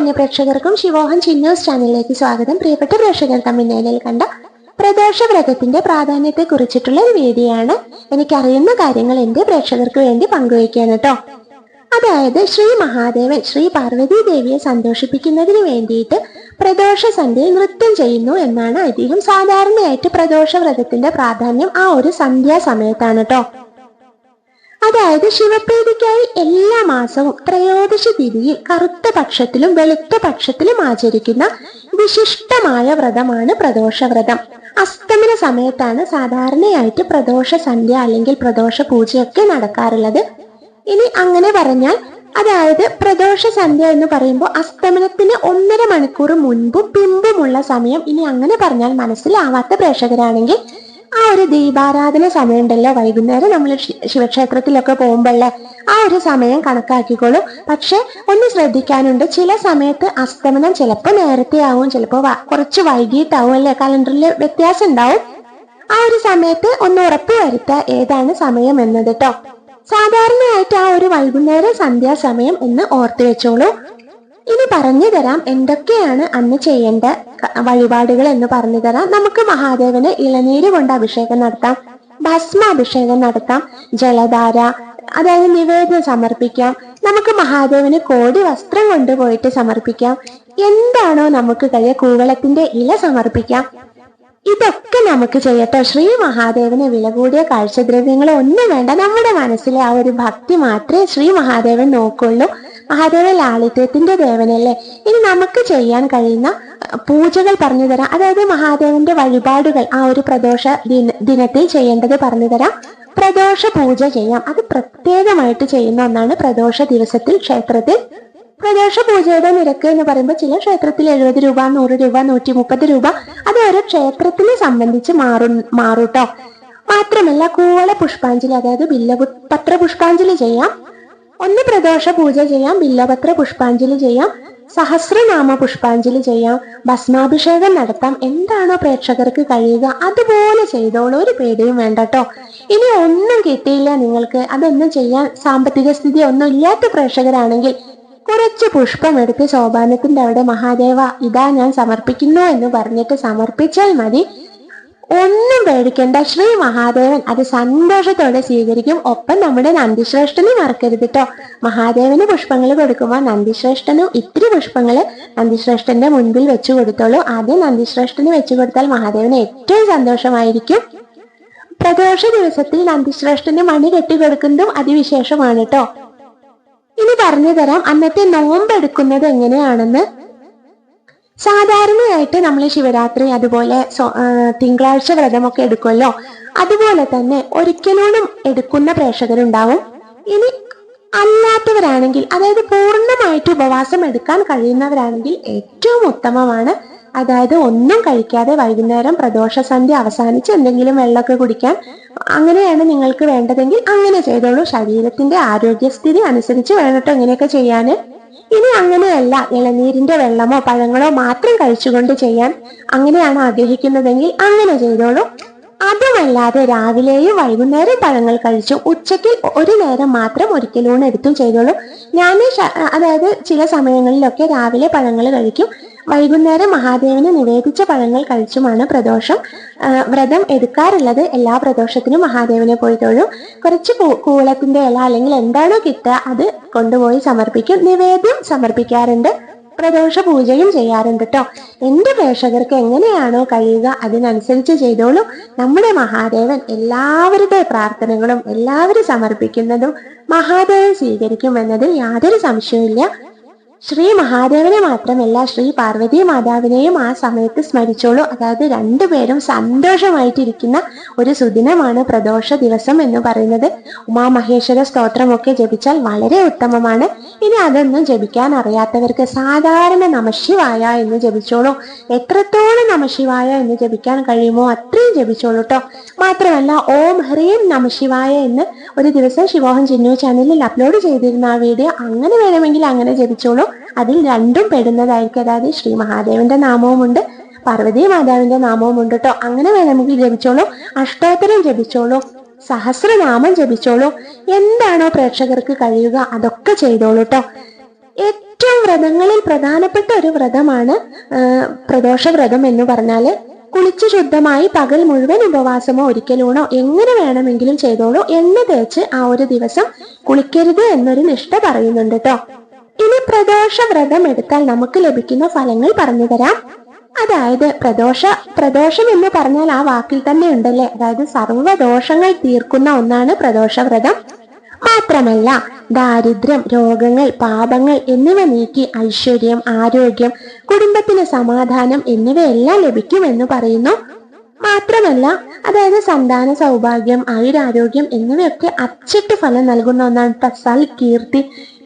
മാന്യ പ്രേക്ഷകർക്കും ശിവോഹൻ ചിന്നൂസ് ചാനലിലേക്ക് സ്വാഗതം. പ്രിയപ്പെട്ട പ്രേക്ഷകർ തമ്മിൽ കണ്ട പ്രദോഷ വ്രതത്തിന്റെ പ്രാധാന്യത്തെ കുറിച്ചിട്ടുള്ള ഒരു വീഡിയോയാണ് എനിക്കറിയുന്ന കാര്യങ്ങൾ എന്റെ പ്രേക്ഷകർക്ക് വേണ്ടി പങ്കുവയ്ക്കാൻ കേട്ടോ. അതായത് ശ്രീ മഹാദേവൻ ശ്രീ പാർവതി ദേവിയെ സന്തോഷിപ്പിക്കുന്നതിന് വേണ്ടിയിട്ട് പ്രദോഷ സന്ധ്യയിൽ നൃത്തം ചെയ്യുന്നു എന്നാണ് ഐതിഹ്യം സാധാരണയായിട്ട് പ്രദോഷ വ്രതത്തിന്റെ പ്രാധാന്യം ആ ഒരു സന്ധ്യാ സമയത്താണ് കേട്ടോ. അതായത് ശിവപ്രീതിക്കായി എല്ലാ മാസവും ത്രയോദശി തിഥിയിൽ കറുത്ത പക്ഷത്തിലും വെളുത്ത പക്ഷത്തിലും ആചരിക്കുന്ന വിശിഷ്ടമായ വ്രതമാണ് പ്രദോഷവ്രതം. അസ്തമന സമയത്താണ് സാധാരണയായിട്ട് പ്രദോഷ സന്ധ്യ അല്ലെങ്കിൽ പ്രദോഷ പൂജയൊക്കെ നടക്കാറുള്ളത്. ഇനി അങ്ങനെ പറഞ്ഞാൽ അതായത് പ്രദോഷ സന്ധ്യ എന്ന് പറയുമ്പോൾ അസ്തമനത്തിന് ഒന്നര മണിക്കൂർ മുൻപും പിമ്പുമുള്ള സമയം ഇനി അങ്ങനെ പറഞ്ഞാൽ മനസ്സിലാവാത്ത പ്രേക്ഷകരാണെങ്കിൽ ആ ഒരു ദീപാരാധന സമയമുണ്ടല്ലോ വൈകുന്നേരം നമ്മൾ ശിവക്ഷേത്രത്തിലൊക്കെ പോകുമ്പോഴേ ആ ഒരു സമയം കണക്കാക്കിക്കോളൂ. പക്ഷെ ഒന്ന് ശ്രദ്ധിക്കാനുണ്ട് ചില സമയത്ത് അസ്തമനം ചിലപ്പോൾ നേരത്തെ ആവും ചിലപ്പോൾ കുറച്ച് വൈകിട്ടാവും അല്ലെ? കലണ്ടറിൽ വ്യത്യാസം ഉണ്ടാവും. ആ ഒരു സമയത്ത് ഒന്ന് ഉറപ്പ് വരുത്തുക ഏതാണ് സമയം എന്നത് കേട്ടോ സാധാരണയായിട്ട് ആ ഒരു വൈകുന്നേരം സന്ധ്യാസമയം എന്ന് ഓർത്തു വെച്ചോളൂ. ഇനി പറഞ്ഞു തരാം എന്തൊക്കെയാണ് അന്ന് ചെയ്യേണ്ട വഴിപാടുകൾ എന്ന് പറഞ്ഞു തരാം. നമുക്ക് മഹാദേവന് ഇളനീര് കൊണ്ട് അഭിഷേകം നടത്താം. ഭസ്മാഭിഷേകം നടത്താം. ജലധാര അതായത് നിവേദ്യം സമർപ്പിക്കാം. നമുക്ക് മഹാദേവന് കോടി വസ്ത്രം കൊണ്ടുപോയിട്ട് സമർപ്പിക്കാം. എന്താണോ നമുക്ക് കഴിയ കൂവളത്തിന്റെ ഇല സമർപ്പിക്കാം. ഇതൊക്കെ നമുക്ക് ചെയ്യട്ടെ. ശ്രീ മഹാദേവന് വില കൂടിയ കാഴ്ചദ്രവ്യങ്ങൾ ഒന്നും വേണ്ട. നമ്മുടെ മനസ്സിലെ ആ ഒരു ഭക്തി മാത്രമേ ശ്രീ മഹാദേവൻ നോക്കുള്ളൂ. മഹാദേവൻ ലാളിത്യത്തിന്റെ ദേവനല്ലേ? ഇനി നമുക്ക് ചെയ്യാൻ കഴിയുന്ന പൂജകൾ പറഞ്ഞു തരാം. അതായത് മഹാദേവന്റെ വഴിപാടുകൾ ആ ഒരു പ്രദോഷ ദിന ദിനത്തിൽ ചെയ്യേണ്ടത് പറഞ്ഞു തരാം. പ്രദോഷ പൂജ ചെയ്യാം. അത് പ്രത്യേകമായിട്ട് ചെയ്യുന്ന ഒന്നാണ് പ്രദോഷ ദിവസത്തിൽ ക്ഷേത്രത്തിൽ. പ്രദോഷ പൂജയുടെ നിരക്ക് എന്ന് പറയുമ്പോൾ ചില ക്ഷേത്രത്തിൽ എഴുപത് രൂപ നൂറ് രൂപ നൂറ്റി മുപ്പത് രൂപ അത് ഓരോ ക്ഷേത്രത്തിനെ സംബന്ധിച്ച് മാറും മാറൂട്ടോ മാത്രമല്ല കൂവള പുഷ്പാഞ്ജലി അതായത് ബില്ലപത്ര പുഷ്പാഞ്ജലി ചെയ്യാം. ഒന്ന് പ്രദോഷ പൂജ ചെയ്യാം ബില്ലപത്ര പുഷ്പാഞ്ജലി ചെയ്യാം സഹസ്രനാമ പുഷ്പാഞ്ജലി ചെയ്യാം ഭസ്മാഭിഷേകം നടത്താം. എന്താണോ പ്രേക്ഷകർക്ക് കഴിയുക അതുപോലെ ചെയ്തോളൂ. ഒരു പേടിയും വേണ്ട കേട്ടോ. ഇനി ഒന്നും കിട്ടിയില്ല നിങ്ങൾക്ക്. അതൊന്നും ചെയ്യാൻ സാമ്പത്തിക സ്ഥിതി ഒന്നും ഇല്ലാത്ത പ്രേക്ഷകരാണെങ്കിൽ കുറച്ച് പുഷ്പം എടുത്ത് ശോഭാനത്തിന്റെ അവിടെ മഹാദേവ ഇതാ ഞാൻ സമർപ്പിക്കുന്നു എന്ന് പറഞ്ഞിട്ട് സമർപ്പിച്ചാൽ മതി. ഒന്നും പേടിക്കേണ്ട. ശ്രീ മഹാദേവൻ അത് സന്തോഷത്തോടെ സ്വീകരിക്കും. ഒപ്പം നമ്മുടെ നന്ദിശ്രേഷ്ഠനെ മറക്കരുത് കേട്ടോ മഹാദേവന് പുഷ്പങ്ങൾ കൊടുക്കുമ്പോൾ നന്ദിശ്രേഷ്ഠനും ഇത്തിരി പുഷ്പങ്ങൾ നന്ദിശ്രേഷ്ഠന്റെ മുൻപിൽ വെച്ചു കൊടുത്തോളൂ. ആദ്യം നന്ദിശ്രേഷ്ഠന് വെച്ചു കൊടുത്താൽ മഹാദേവന് ഏറ്റവും സന്തോഷമായിരിക്കും. പ്രദോഷ ദിവസത്തിൽ നന്ദിശ്രേഷ്ഠന് മണി കെട്ടി കൊടുക്കുന്നതും അതിവിശേഷമാണ് കേട്ടോ ഇനി പറഞ്ഞു തരാം അന്നത്തെ നോമ്പ് എടുക്കുന്നത് എങ്ങനെയാണെന്ന് സാധാരണയായിട്ട് നമ്മൾ ശിവരാത്രി അതുപോലെ തിങ്കളാഴ്ച വ്രതമൊക്കെ എടുക്കുമല്ലോ? അതുപോലെ തന്നെ ഒരിക്കലോടും എടുക്കുന്ന പ്രേക്ഷകരുണ്ടാവും. ഇനി അല്ലാത്തവരാണെങ്കിൽ അതായത് പൂർണമായിട്ട് ഉപവാസം എടുക്കാൻ കഴിയുന്നവരാണെങ്കിൽ ഏറ്റവും ഉത്തമമാണ്. അതായത് ഒന്നും കഴിക്കാതെ വൈകുന്നേരം പ്രദോഷ സന്ധ്യ അവസാനിച്ച് എന്തെങ്കിലും വെള്ളമൊക്കെ കുടിക്കാൻ അങ്ങനെയാണ് നിങ്ങൾക്ക് വേണ്ടതെങ്കിൽ അങ്ങനെ ചെയ്തോളൂ. ശരീരത്തിന്റെ ആരോഗ്യസ്ഥിതി അനുസരിച്ച് വേണട്ടോ ഇങ്ങനെയൊക്കെ ചെയ്യാൻ. ഇനി അങ്ങനെയല്ല. ഇളനീരിന്റെ വെള്ളമോ പഴങ്ങളോ മാത്രം കഴിച്ചുകൊണ്ട് ചെയ്യാൻ അങ്ങനെയാണ് ആഗ്രഹിക്കുന്നതെങ്കിൽ അങ്ങനെ ചെയ്തോളൂ. അതുമല്ലാതെ രാവിലെയും വൈകുന്നേരം പഴങ്ങൾ കഴിച്ചു ഉച്ചയ്ക്ക് ഒരു നേരം മാത്രം ഒരിക്കലൂണ് എടുത്തും ചെയ്തോളൂ. ഞാൻ അതായത് ചില സമയങ്ങളിലൊക്കെ രാവിലെ പഴങ്ങൾ കഴിക്കും. വൈകുന്നേരം മഹാദേവന് നിവേദിച്ച പഴങ്ങൾ കഴിച്ചുമാണ് പ്രദോഷം. വ്രതം എടുക്കാറുള്ളത് എല്ലാ പ്രദോഷത്തിനും മഹാദേവനെ പോയി തൊഴും കുറച്ച് കൂളത്തിന്റെ ഇല അല്ലെങ്കിൽ എന്താണോ കിട്ടുക അത് കൊണ്ടുപോയി സമർപ്പിക്കും. നിവേദ്യം സമർപ്പിക്കാറുണ്ട്. പ്രദോഷ പൂജയും ചെയ്യാറുണ്ട് കേട്ടോ എന്റെ പ്രേക്ഷകർക്ക് എങ്ങനെയാണോ കഴിയുക അതിനനുസരിച്ച് ചെയ്തോളൂ. നമ്മുടെ മഹാദേവൻ എല്ലാവരുടെ പ്രാർത്ഥനകളും എല്ലാവരും സമർപ്പിക്കുന്നതും മഹാദേവൻ സ്വീകരിക്കും എന്നതിൽ യാതൊരു സംശയവും ശ്രീ മഹാദേവനെ മാത്രമല്ല ശ്രീ പാർവതി മാതാവിനെയും ആ സമയത്ത് സ്മരിച്ചോളൂ. അതായത് രണ്ടുപേരും സന്തോഷമായിട്ടിരിക്കുന്ന ഒരു സുദിനമാണ് പ്രദോഷ ദിവസം എന്ന് പറയുന്നത്. ഉമാമഹേശ്വര സ്തോത്രമൊക്കെ ജപിച്ചാൽ വളരെ ഉത്തമമാണ്. ഇനി അതൊന്നും ജപിക്കാൻ അറിയാത്തവർക്ക് സാധാരണ നമശിവായ എന്ന് ജപിച്ചോളൂ. എത്രത്തോളം നമശിവായ എന്ന് ജപിക്കാൻ കഴിയുമോ അത്രയും ജപിച്ചോളൂ കേട്ടോ മാത്രമല്ല ഓം ഹ്രീം നമശിവായ എന്ന് ഒരു ദിവസം ശിവോഹൻ ചിന്നു ചാനലിൽ അപ്ലോഡ് ചെയ്തിരുന്ന ആ വീഡിയോ അങ്ങനെ വേണമെങ്കിൽ അങ്ങനെ ജപിച്ചോളൂ. അതിൽ രണ്ടും പെടുന്നതായിരിക്കും. അതായത് ശ്രീ മഹാദേവന്റെ നാമവുമുണ്ട് പാർവതി മാതാവിന്റെ നാമവും ഉണ്ട് കേട്ടോ അങ്ങനെ വേണമെങ്കിൽ ജപിച്ചോളൂ. അഷ്ടോത്തരം ജപിച്ചോളൂ. സഹസ്രനാമം ജപിച്ചോളൂ. എന്താണോ പ്രേക്ഷകർക്ക് കഴിയുക അതൊക്കെ ചെയ്തോളൂ കേട്ടോ ഏറ്റവും വ്രതങ്ങളിൽ പ്രധാനപ്പെട്ട ഒരു വ്രതമാണ് പ്രദോഷ വ്രതം എന്ന് പറഞ്ഞാൽ കുളിച്ച് ശുദ്ധമായി പകൽ മുഴുവൻ ഉപവാസമോ ഒരിക്കലൂണോ എങ്ങനെ വേണമെങ്കിലും ചെയ്തോളൂ എണ്ണ തേച്ച് ആ ഒരു ദിവസം കുളിക്കരുത് എന്നൊരു നിഷ്ഠ പറയുന്നുണ്ട് കേട്ടോ ഇനി പ്രദോഷ വ്രതം എടുത്താൽ നമുക്ക് ലഭിക്കുന്ന ഫലങ്ങൾ പറഞ്ഞു തരാം. അതായത് പ്രദോഷ പ്രദോഷം എന്ന് പറഞ്ഞാൽ ആ വാക്കിൽ തന്നെ ഉണ്ടല്ലേ? അതായത് സർവദോഷങ്ങൾ തീർക്കുന്ന ഒന്നാണ് പ്രദോഷ വ്രതം മാത്രമല്ല ദാരിദ്ര്യം രോഗങ്ങൾ പാപങ്ങൾ എന്നിവ നീക്കി ഐശ്വര്യം ആരോഗ്യം കുടുംബത്തിന് സമാധാനം എന്നിവയെല്ലാം ലഭിക്കുമെന്ന് പറയുന്നു. മാത്രമല്ല അതായത് സന്താന സൗഭാഗ്യം ആയുരാരോഗ്യം എന്നിവയൊക്കെ അച്ചിട്ട് ഫലം നൽകുന്ന ഒന്നാണ് തസാൽ കീർത്തി.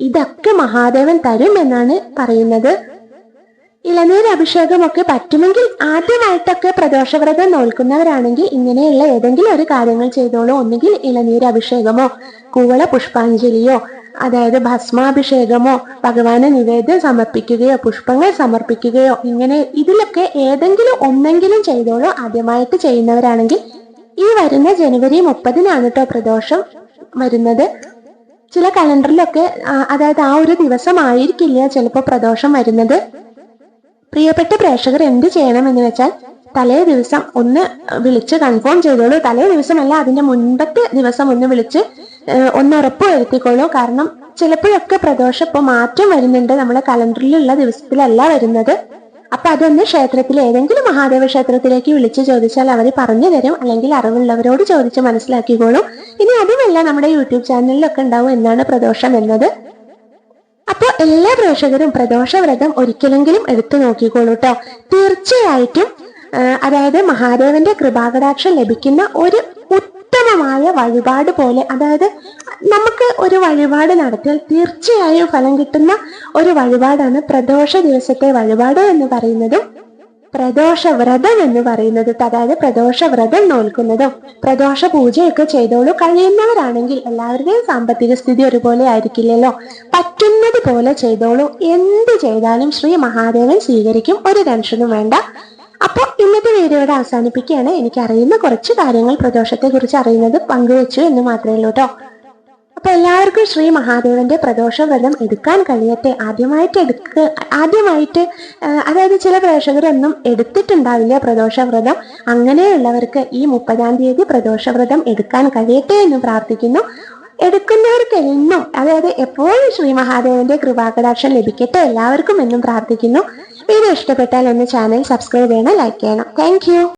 ഇതൊക്കെ മഹാദേവൻ തരും എന്നാണ് പറയുന്നത്. ഇളനീർ അഭിഷേകമൊക്കെ പറ്റുമെങ്കിൽ ആദ്യമായിട്ടൊക്കെ പ്രദോഷവ്രതം നോൽക്കുന്നവരാണെങ്കിൽ ഇങ്ങനെയുള്ള ഏതെങ്കിലും ഒരു കാര്യങ്ങൾ ചെയ്തോളൂ. ഒന്നുകിൽ ഇളനീർ അഭിഷേകമോ കൂവള പുഷ്പാഞ്ജലിയോ അതായത് ഭസ്മാഭിഷേകമോ ഭഗവാന് നിവേദ്യം സമർപ്പിക്കുകയോ പുഷ്പങ്ങൾ സമർപ്പിക്കുകയോ ഇങ്ങനെ ഇതിലൊക്കെ ഏതെങ്കിലും ഒന്നെങ്കിലും ചെയ്തോളൂ. ആദ്യമായിട്ട് ചെയ്യുന്നവരാണെങ്കിൽ ഈ വരുന്ന ജനുവരി മുപ്പതിനാണ് കേട്ടോ പ്രദോഷം വരുന്നത്. ചില കലണ്ടറിലൊക്കെ അതായത് ആ ഒരു ദിവസമായിരിക്കില്ല ചിലപ്പോൾ പ്രദോഷം വരുന്നത്. പ്രിയപ്പെട്ട പ്രേക്ഷകർ എന്ത് ചെയ്യണം എന്ന് വെച്ചാൽ തലേ ദിവസം ഒന്ന് വിളിച്ച് കൺഫേം ചെയ്തോളൂ. തലേ ദിവസമല്ല അതിന്റെ മുൻപത്തെ ദിവസം ഒന്ന് വിളിച്ച് ഒന്ന് ഉറപ്പ് വരുത്തിക്കോളൂ കാരണം ചിലപ്പോഴൊക്കെ പ്രദോഷം ഇപ്പോൾ മാറ്റം വരുന്നുണ്ട്. നമ്മുടെ കലണ്ടറിലുള്ള ദിവസത്തിലല്ല വരുന്നത്. അപ്പൊ അതൊന്ന് ക്ഷേത്രത്തിൽ ഏതെങ്കിലും മഹാദേവ ക്ഷേത്രത്തിലേക്ക് വിളിച്ച് ചോദിച്ചാൽ അവർ പറഞ്ഞു തരും. അല്ലെങ്കിൽ അറിവുള്ളവരോട് ചോദിച്ച് മനസ്സിലാക്കിക്കോളൂ. ഇനി അതുമല്ല നമ്മുടെ യൂട്യൂബ് ചാനലിലൊക്കെ ഉണ്ടാവും എന്നാണ് പ്രദോഷം എന്നത്. അപ്പോൾ എല്ലാ പ്രേക്ഷകരും പ്രദോഷവ്രതം ഒരിക്കലെങ്കിലും എടുത്തു നോക്കിക്കോളൂ കേട്ടോ തീർച്ചയായിട്ടും അതായത് മഹാദേവന്റെ കൃപാകടാക്ഷം ലഭിക്കുന്ന ഒരു ഉത്തമമായ വഴിപാട് പോലെ അതായത് നമുക്ക് ഒരു വഴിപാട് നടത്തിയാൽ തീർച്ചയായും ഫലം കിട്ടുന്ന ഒരു വഴിപാടാണ് പ്രദോഷ ദിവസത്തെ വഴിപാട് എന്ന് പറയുന്നതും പ്രദോഷ വ്രതം എന്ന് പറയുന്നത് അതായത് പ്രദോഷ വ്രതം നോൽക്കുന്നതും. പ്രദോഷ പൂജയൊക്കെ ചെയ്തോളൂ. കഴിയുന്നവരാണെങ്കിൽ എല്ലാവരുടെയും സാമ്പത്തിക സ്ഥിതി ഒരുപോലെ ആയിരിക്കില്ലല്ലോ. പറ്റുന്നത് പോലെ ചെയ്തോളൂ. എന്ത് ചെയ്താലും ശ്രീ മഹാദേവൻ സ്വീകരിക്കും. ഒരു ടെൻഷനും വേണ്ട. അപ്പോൾ ഇന്നത്തെ വീഡിയോയുടെ അവസാനിപ്പിക്കുകയാണ്. എനിക്ക് അറിയുന്ന കുറച്ച് കാര്യങ്ങൾ പ്രദോഷത്തെ കുറിച്ച് അറിയുന്നത് പങ്കുവെച്ചു എന്ന് മാത്രമേ ഉള്ളൂ കേട്ടോ അപ്പൊ എല്ലാവർക്കും ശ്രീ മഹാദേവന്റെ പ്രദോഷ വ്രതം എടുക്കാൻ കഴിയട്ടെ. ആദ്യമായിട്ട് എടുക്ക ആദ്യമായിട്ട് അതായത് ചില പ്രേക്ഷകരൊന്നും എടുത്തിട്ടുണ്ടാവില്ല പ്രദോഷ വ്രതം അങ്ങനെയുള്ളവർക്ക് ഈ മുപ്പതാം തീയതി പ്രദോഷ വ്രതം എടുക്കാൻ കഴിയട്ടെ എന്ന് പ്രാർത്ഥിക്കുന്നു. എടുക്കുന്നവർക്ക് എന്നും അതായത് എപ്പോഴും ശ്രീ മഹാദേവന്റെ കൃപാകടാക്ഷം ലഭിക്കട്ടെ എല്ലാവർക്കും എന്നും പ്രാർത്ഥിക്കുന്നു. വീഡിയോ ഇഷ്ടപ്പെട്ടാൽ ഒന്ന് ചാനൽ സബ്സ്ക്രൈബ് ചെയ്യണം ലൈക്ക് ചെയ്യണം. താങ്ക്